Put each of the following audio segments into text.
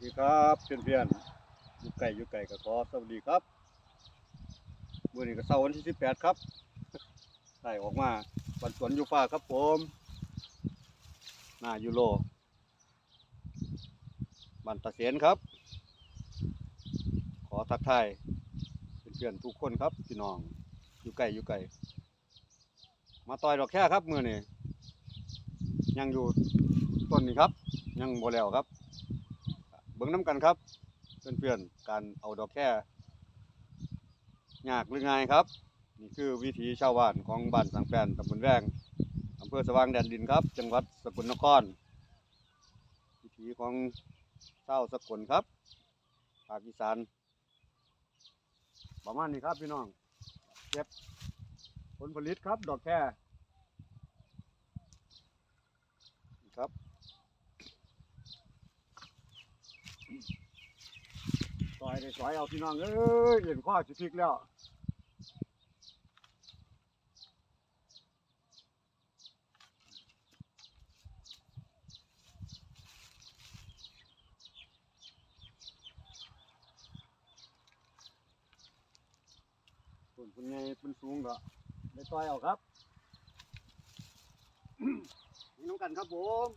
ดีครับเพื่อนๆอยู่ไก่อยู่ไก่ก็ขอสวัสดีครับมื่อนี้ก็เสาร์วันที่สิบแปดครับใส่ออกมาวันสวนยูฟ้าครับผมหน้ายูโรบันตะเสียนครับ ขอทักทายเพื่อนๆทุกคนครับพี่น้องอยู่ไก่อยู่ไก่ มาต่อยดอกแค่ครับมือนี้ยังอยู่ต้นนี้ครับ ยังโมแล้วครับ เบิ่งน้ำกันครับเพื่อนๆการเอาดอกแค่ยากหรือไงายครับ นี่คือวิถีชาวบ้านของบ้านสังแปนตำบลแวงอำเภอสว่างแดนดินครับ จังหวัดสกลนคร วิถีของชาวสกลครับภาคอีสานประมาณนี้ครับพี่น้องเก็บผลผลิตครับ ดอกแค่นี่ ครับ ซอยได้ซอยเอาพี่น้องเอ้ยเห็นข้อสิพลิกแล้วส่วนเป็นไงเป็นสูงก็ได้ซอยเอาครับ นี่น้องกันครับผม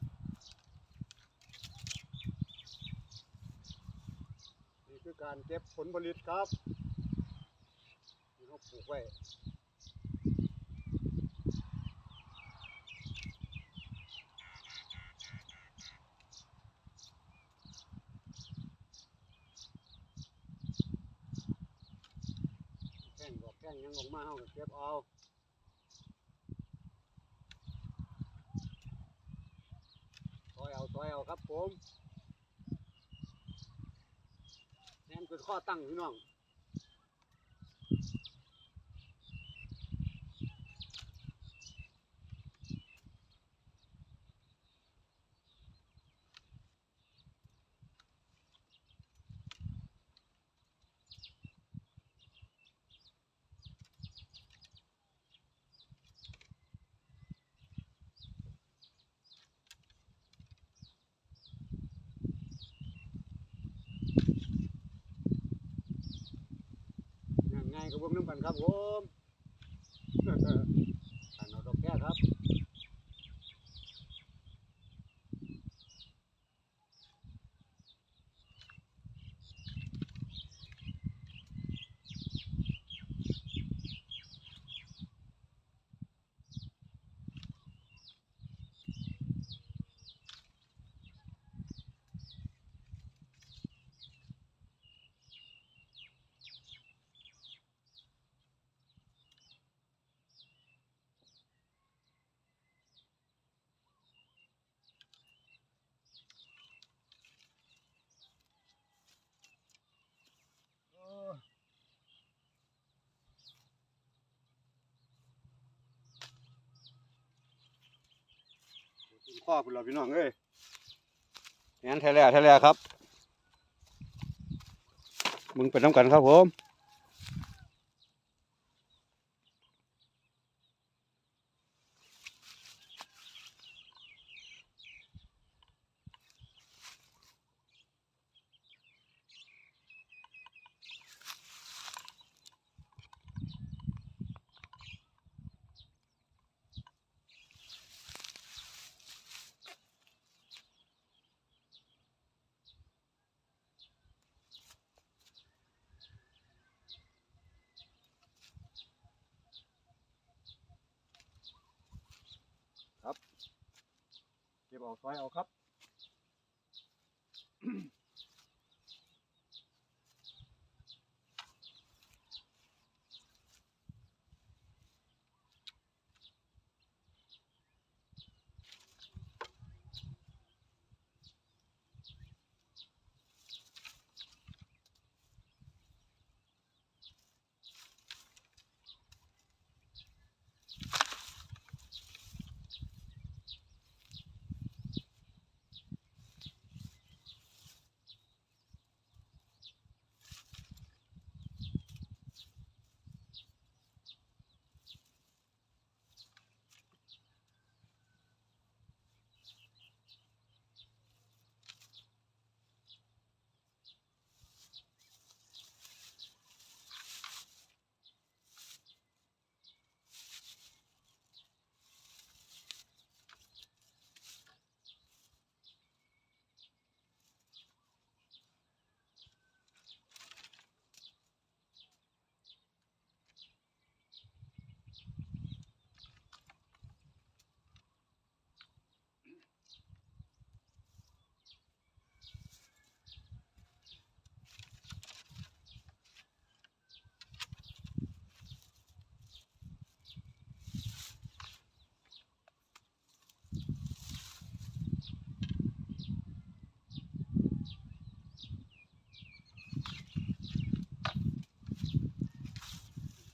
นี่คือการเก็บผลผลิตครับที่เขาปลูกไว้แข้งดอกแข้งยังออกมาเขาเก็บเอาซอยเอาซอยเอาครับ ผมแน่นคือข้อตั้งพี่น้อง เบิ่งน้ำกันครับผม อันเอาดอกแก้ครับ โอ้ถึง ข้อพุ่นแล้วพี่น้องเอ้ยงั้นแท้แล้วแท้แล้วครับ มึงเป็นน้ำกันครับผม เก็บเอาซอยเอาครับ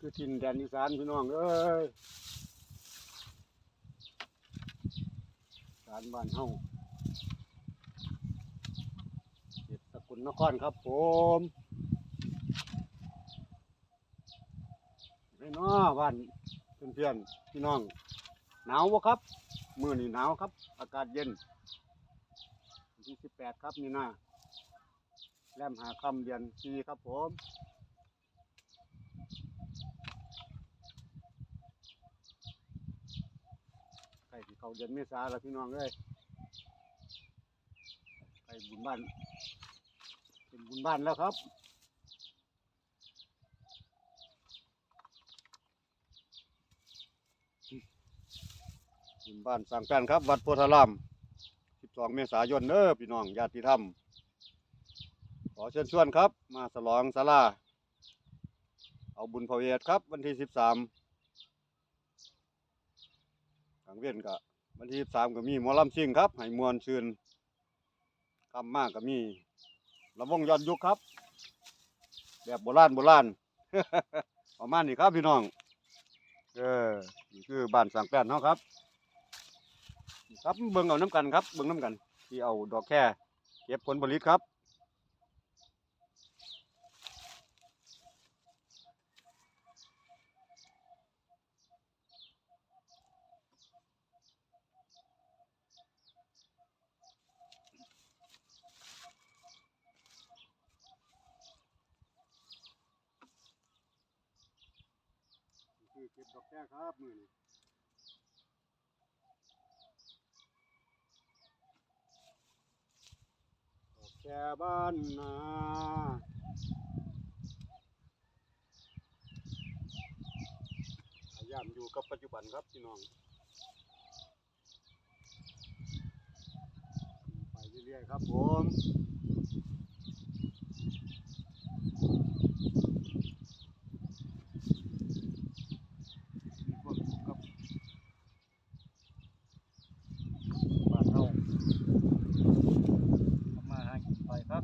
คือทินแดนอีสานพี่น้องเอ้ยสารบ้านเฮาเขตสกุลนครครับผมไม่น้อบ้านเพื่อนๆพี่น้อง หนาวบ่ครับมื้อนี้หนาวครับ อากาศเย็นที่สิบแปดครับนี่นะแรมหาคำเดือนสี่ครับผม ใก ล้ที่เขาเดือนเมษาแล้วพี่น้องเอ้ยใกล้บุญบ้านเป็นบุญบ้านแล้วครับบุญบ้านสังแป้นครับ วัดโพธาราม 12 เมษายนเด้อพี่น้องญาติธรรม ขอเชิญชวนครับ มาสลองศาลาเอาบุญพระเวทครับ วันที่ 13 กลางเวียนกะวันที่13ก็มีหมอลำซิ่งครับให้มวนชื่นคำมากก็มีลำวงย้อนยุคครับ แบบโบราณโบราณประมาณนี้ครับพี่น้องเออนี่คือบ้านสังแป้นเนาะครับ ครับเบิ่งเอาน้ำกันครับเบิ่งน้ำกัน ที่เอาดอกแค่เก็บผลผลิตครับ คือก็บดอกแค่ครับมือนี้ดอกแค่บ้านนาพยายามอยู่กับปัจจุบันครับพี่น้องไปเรื่อยๆครับผมความสุขกับบ้านเฮาทำมาหากินไปครับ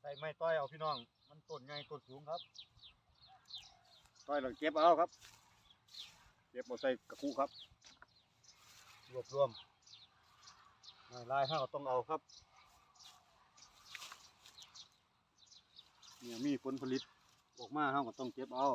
ใส่ ไม้ต้อยเอาพี่น้อง มันต้นใหญ่ต้นสูงครับ ต้อยเราเก็บเอาครับ เก็บเอาใส่กระคุครับ รวบรวมไม้ลายห้าก็ต้องเอาครับ เนี่ยมีผลผลิตออกมาห้าก็ต้องเก็บเอา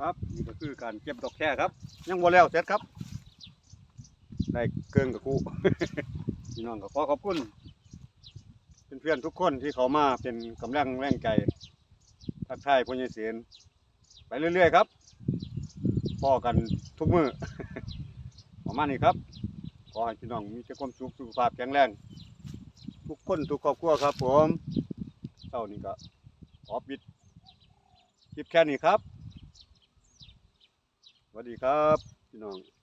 ครับนี่ก็คือการเก็บดอกแค่ครับ ยังบ่แล้วเสร็จครับได้เกินกับครูพี่น้องก็ขอขอบคุณเพื่อนๆทุกคนที่เขามาเป็นกำลังแรงใจทักทายพญเสียนไปเรื่อยๆครับพ่อกันทุกมือประมาณนี้ครับ ขอให้พี่น้องมีแต่ความสุขสุขภาพแข็งแรง ทุกคนทุกครอบครัวครับ ผมเท่านี้ก็ขอปิดคลิปแค่นี้ครับ วัสดีครับ พี่น้อง